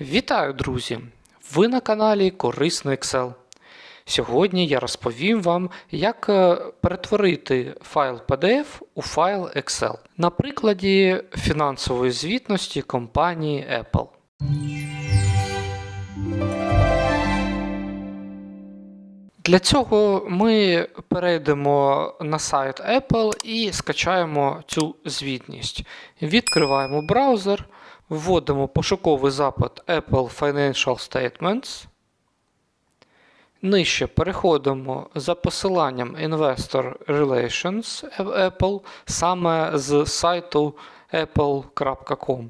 Вітаю, друзі! Ви на каналі Корисний Excel. Сьогодні я розповім вам, як е, перетворити файл PDF у файл Excel на прикладі фінансової звітності компанії Apple. Для цього ми перейдемо на сайт Apple і скачаємо цю звітність. Відкриваємо браузер, вводимо пошуковий запит Apple Financial Statements. Нижче переходимо за посиланням Investor Relations Apple саме з сайту apple.com.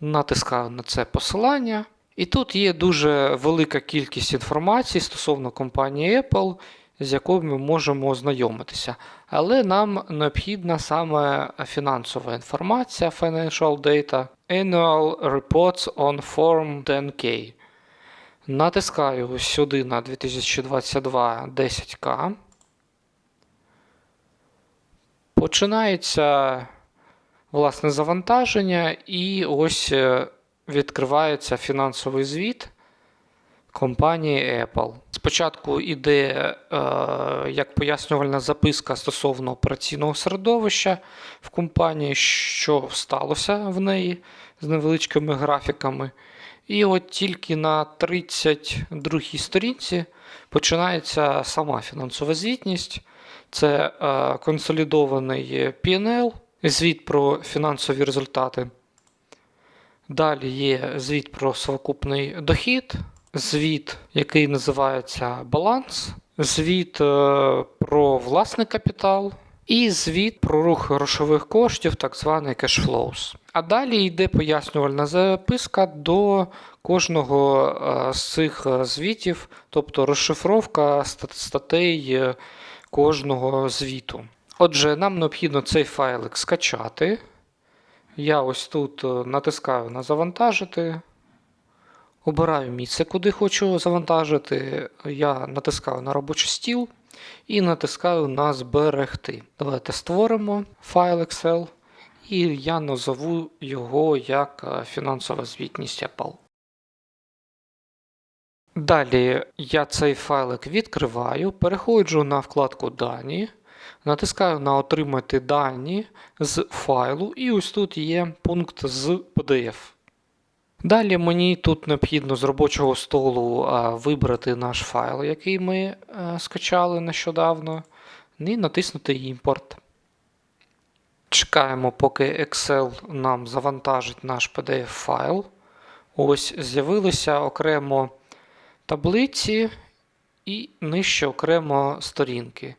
Натискаю на це посилання. І тут є дуже велика кількість інформації стосовно компанії Apple, з якою ми можемо ознайомитися. Але нам необхідна саме фінансова інформація Financial Data Annual Reports on Form 10K. Натискаю сюди на 2022 10К. Починається власне завантаження, і ось е, відкривається фінансовий звіт компанії Apple. Спочатку йде е, як пояснювальна записка стосовно операційного середовища в компанії, що сталося в неї з невеличкими графіками. І от тільки на 32 й сторінці починається сама фінансова звітність. Це е, консолідований PNL, звіт про фінансові результати. Далі є звіт про совокупний дохід, звіт, який називається баланс, звіт е, про власний капітал і звіт про рух грошових коштів, так званий flows. А далі йде пояснювальна записка до кожного е, з цих е, звітів, тобто розшифровка статей кожного звіту. Отже, нам необхідно цей файлик скачати. Я ось тут е, натискаю на завантажити. Обираю місце, куди хочу завантажити. Я натискаю на робочий стіл і натискаю на зберегти. Давайте створимо файл Excel, і я назову його як е, фінансова звітність Apple. Далі я цей файлик відкриваю, переходжу на вкладку Дані, натискаю на Отримати дані з файлу, і ось тут є пункт з PDF. Далі мені тут необхідно з робочого столу вибрати наш файл, який ми е, скачали нещодавно, і натиснути імпорт. Чекаємо, поки Excel нам завантажить наш PDF файл. Ось з'явилися окремо таблиці і нижче окремо сторінки.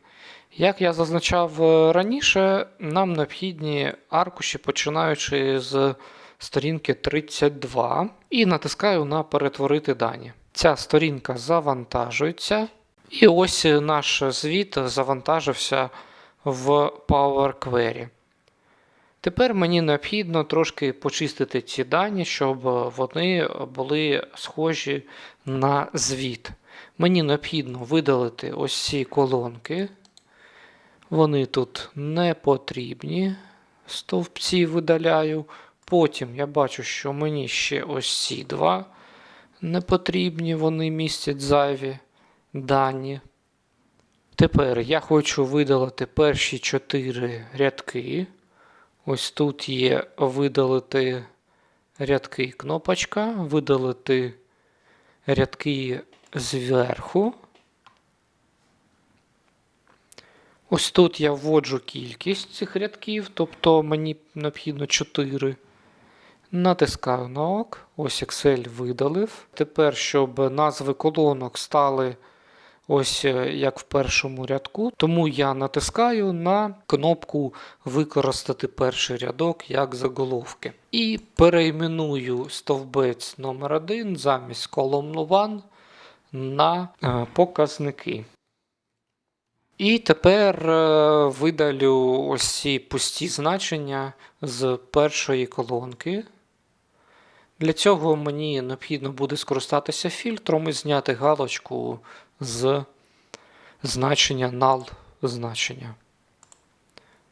Як я зазначав е, раніше, нам необхідні аркуші, починаючи з сторінки 32, і натискаю на Перетворити дані. Ця сторінка завантажується, і ось наш звіт завантажився в Power Query. Тепер мені необхідно трошки почистити ці дані, щоб вони були схожі на звіт. Мені необхідно видалити ось ці колонки. Вони тут не потрібні. Стовпці видаляю. Потім я бачу, що мені ще ось ці два не потрібні, вони містять зайві дані. Тепер я хочу видалити перші чотири рядки. Ось тут є видалити рядки кнопочка, видалити рядки зверху. Ось тут я вводжу кількість цих рядків, тобто мені необхідно 4. Натискаю на ОК. Ось Excel видалив. Тепер, щоб назви колонок стали ось е, як в першому рядку, тому я натискаю на кнопку Використати перший рядок як заголовки. І перейменую стовбець номер 1 замість column 1 на е, показники. І тепер е, видалю ось ці пусті значення з першої колонки. Для цього мені необхідно буде скористатися фільтром і зняти галочку з значення null значення.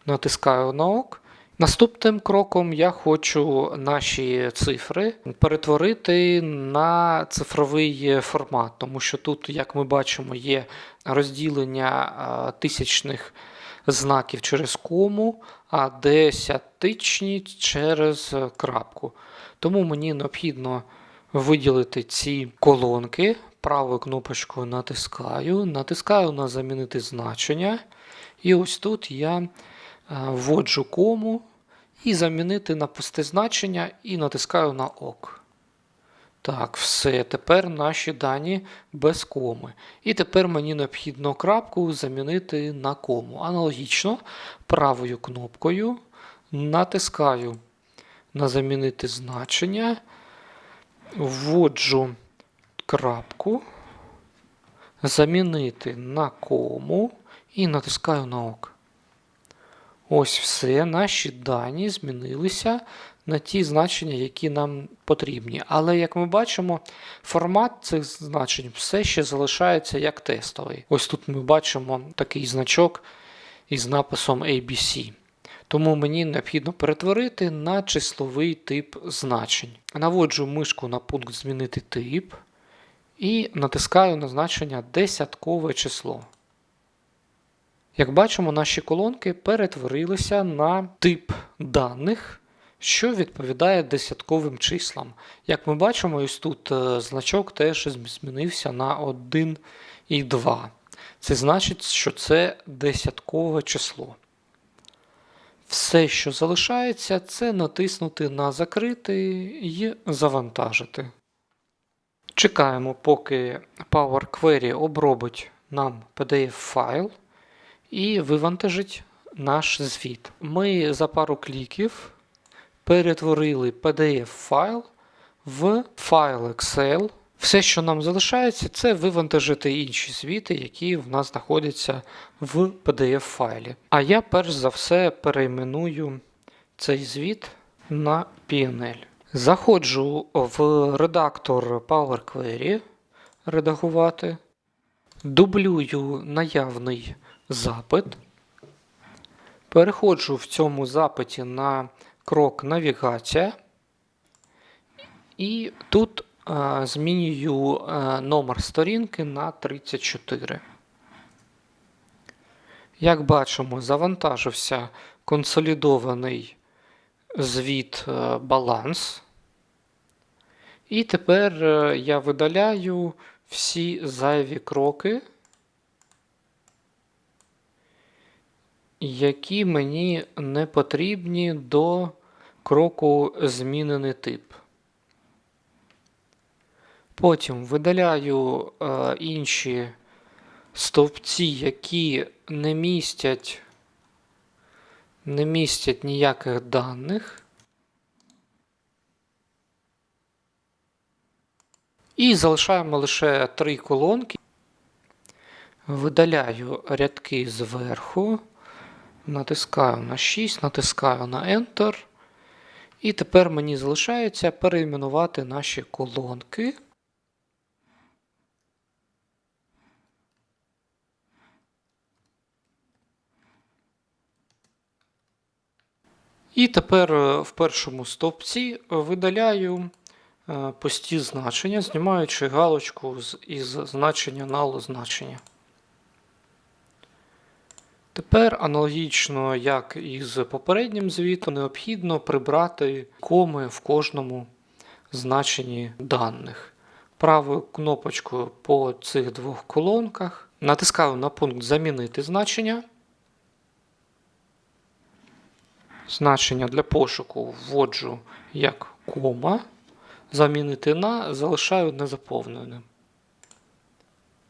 Натискаю на ОК. Наступним кроком я хочу наші цифри перетворити на цифровий формат, тому що тут, як ми бачимо, є розділення а, тисячних знаків через кому, а десятичні через крапку. Тому мені необхідно виділити ці колонки. Правою кнопочкою натискаю, натискаю на замінити значення. І ось тут я е, вводжу кому і замінити на пусте значення і натискаю на ок. Так, все. Тепер наші дані без коми. І тепер мені необхідно крапку замінити на кому. Аналогічно правою кнопкою натискаю на замінити значення, вводжу крапку, замінити на кому і натискаю на ок. Ось все, наші дані змінилися на ті значення, які нам потрібні. Але, як ми бачимо, формат цих значень все ще залишається як тестовий. Ось тут ми бачимо такий значок із написом ABC. Тому мені необхідно перетворити на числовий тип значень. Наводжу мишку на пункт Змінити тип і натискаю на значення десяткове число. Як бачимо, наші колонки перетворилися на тип даних, що відповідає десятковим числам. Як ми бачимо, ось тут е, значок теж змінився на 1 і 2. Це значить, що це десяткове число. Все, що залишається, це натиснути на закрити і завантажити. Чекаємо, поки Power Query обробить нам PDF-файл і вивантажить наш звіт. Ми за пару кліків перетворили PDF-файл в файл Excel. Все, що нам залишається, це вивантажити інші звіти, які в нас знаходяться в PDF-файлі. А я перш за все перейменую цей звіт на PNL. Заходжу в редактор Power Query редагувати, дублюю наявний запит. Переходжу в цьому запиті на крок навігація. І тут е, змінюю е, номер сторінки на 34. Як бачимо, завантажився консолідований звіт е, баланс. І тепер е, я видаляю всі зайві кроки. Які мені не потрібні до кроку змінений тип. Потім видаляю е, інші стовпці, які не містять, не містять ніяких даних. І залишаємо лише три колонки. Видаляю рядки зверху. Натискаю на 6, натискаю на Enter. І тепер мені залишається перейменувати наші колонки. І тепер е, в першому стовпці видаляю е, пусті значення, знімаючи галочку із значення null значення. Тепер аналогічно, як і з попереднім звітом, необхідно прибрати коми в кожному значенні даних. Правою кнопочкою по цих двох колонках натискаю на пункт Замінити значення. Значення для пошуку вводжу як кома. Замінити на залишаю незаповненим.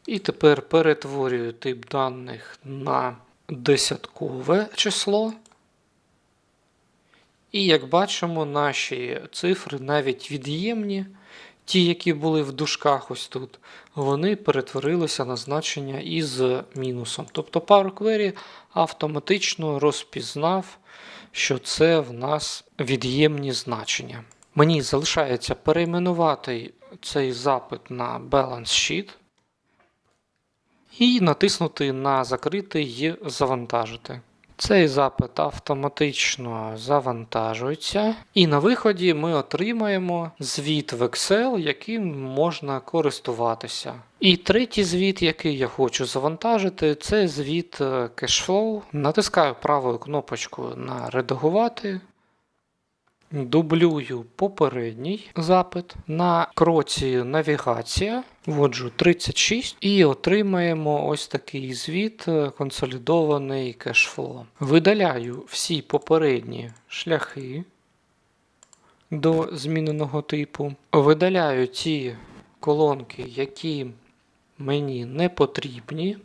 І тепер перетворюю тип даних на десяткове число. І як бачимо, наші цифри навіть від'ємні, ті, які були в дужках ось тут, вони перетворилися на значення із мінусом. Тобто Power Query автоматично розпізнав, що це в нас від'ємні значення. Мені залишається перейменувати цей запит на Balance Sheet і натиснути на закрити і завантажити. Цей запит автоматично завантажується, і на виході ми отримаємо звіт в Excel, яким можна користуватися. І третій звіт, який я хочу завантажити, це звіт Cashflow. Натискаю правою кнопочкою на редагувати. Дублюю попередній запит. На кроці навігація вводжу 36 і отримаємо ось такий звіт е, консолідований кешфло. Видаляю всі попередні шляхи до зміненого типу. Видаляю ті колонки, які мені не потрібні.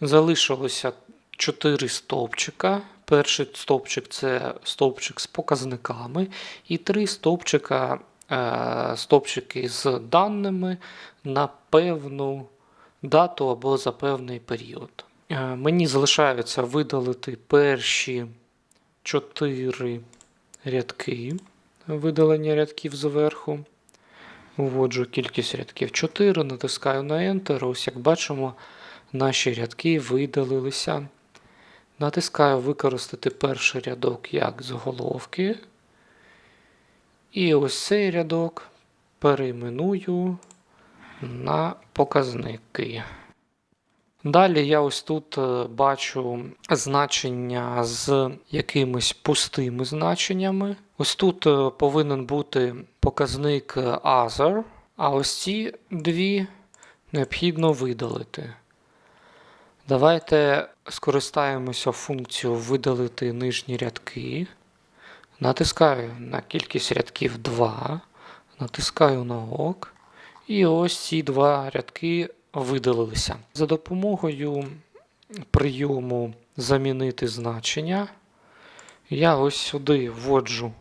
Залишилося 4 стовпчика. Перший стовпчик це стовпчик з показниками, і три стовпчика, е, стовпчики з даними на певну дату або за певний період. Е, Мені залишається видалити перші 4 рядки, видалення рядків зверху. Вводжу кількість рядків 4, натискаю на Enter. Ось як бачимо, наші рядки видалилися. Натискаю використати перший рядок як заголовки. І ось цей рядок перейменую на показники. Далі я ось тут е, бачу значення з якимись пустими значеннями. Ось тут е, повинен бути показник Other, а ось ці дві необхідно видалити. Давайте скористаємося функцією видалити нижні рядки. Натискаю на кількість рядків 2, натискаю на ок. І ось ці два рядки видалилися. За допомогою прийому замінити значення. Я ось сюди вводжу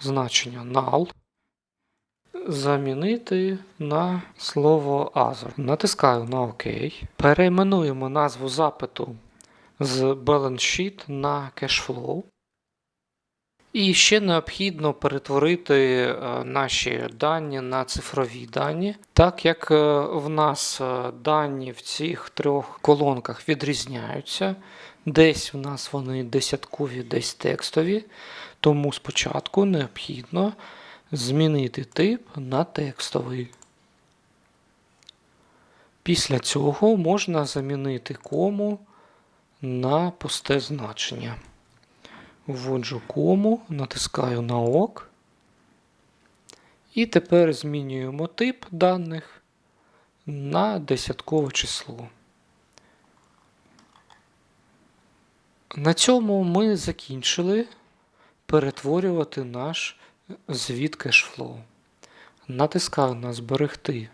значення null. Замінити на слово Other. Натискаю на ОК. Перейменуємо назву запиту з Balance Sheet на Cashflow. І ще необхідно перетворити е, наші дані на цифрові дані, так як е, в нас е, дані в цих трьох колонках відрізняються. Десь в нас вони десяткові, десь текстові. Тому спочатку необхідно змінити тип на текстовий. Після цього можна замінити кому на пусте значення. Вводжу кому, натискаю на ОК. І тепер змінюємо тип даних на десяткове число. На цьому ми закінчили перетворювати наш звіт кешфлоу. Натискаю на зберегти,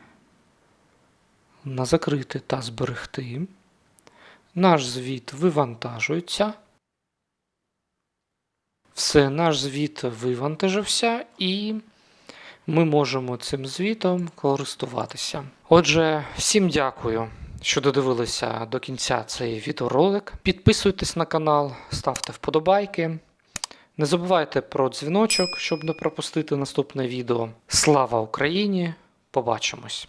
на закрити та зберегти. Наш звіт вивантажується. Все, наш звіт вивантажився, і ми можемо цим звітом користуватися. Отже, всім дякую, що додивилися до кінця цей відеоролик. Підписуйтесь на канал, ставте вподобайки. Не забувайте про дзвіночок, щоб не пропустити наступне відео. Слава Україні! Побачимось!